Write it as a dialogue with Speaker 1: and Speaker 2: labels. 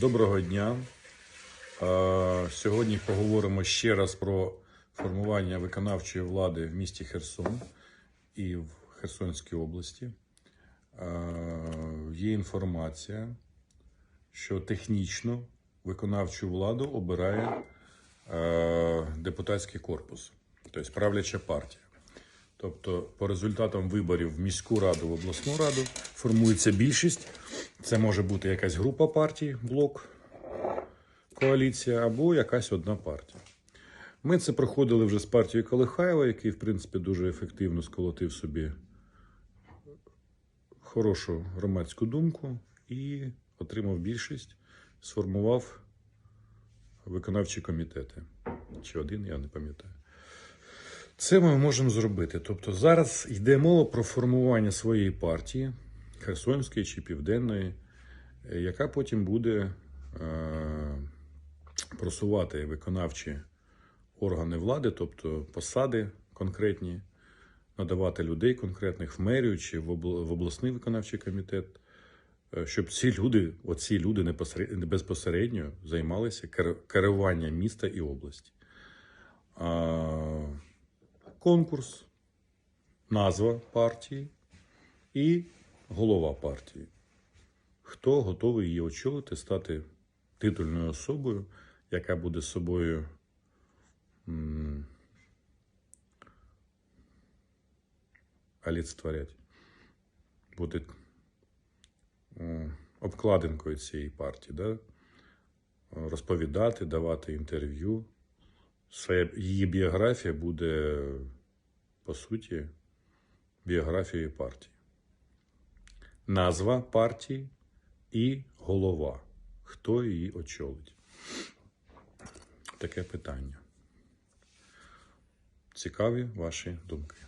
Speaker 1: Доброго дня. Сьогодні поговоримо ще раз про формування виконавчої влади в місті Херсон і в Херсонській області. Є інформація, що технічно виконавчу владу обирає депутатський корпус, тобто правляча партія. Тобто, по результатам виборів в міську раду, в обласну раду формується більшість. Це може бути якась група партій, блок, коаліція або якась одна партія. Ми це проходили вже з партією Колихаєва, який, в принципі, дуже ефективно сколотив собі хорошу громадську думку і отримав більшість, сформував виконавчі комітети. Чи один, я не пам'ятаю. Це ми можемо зробити. Тобто зараз йде мова про формування своєї партії, Херсонської чи Південної, е, яка потім буде е, просувати виконавчі органи влади, тобто посади конкретні, надавати людей конкретних в мерію чи в обласний виконавчий комітет, е, щоб ці люди, оці люди безпосередньо займалися керуванням міста і області. Конкурс, назва партії і голова партії. Хто готовий її очолити, стати титульною особою, яка буде собою олицетворять, буде обкладинкою цієї партії, да? розповідати, давати інтерв'ю. Своя, її біографія буде, по суті, біографією партії. Назва партії і голова. Хто її очолить? Таке питання. Цікаві ваші думки.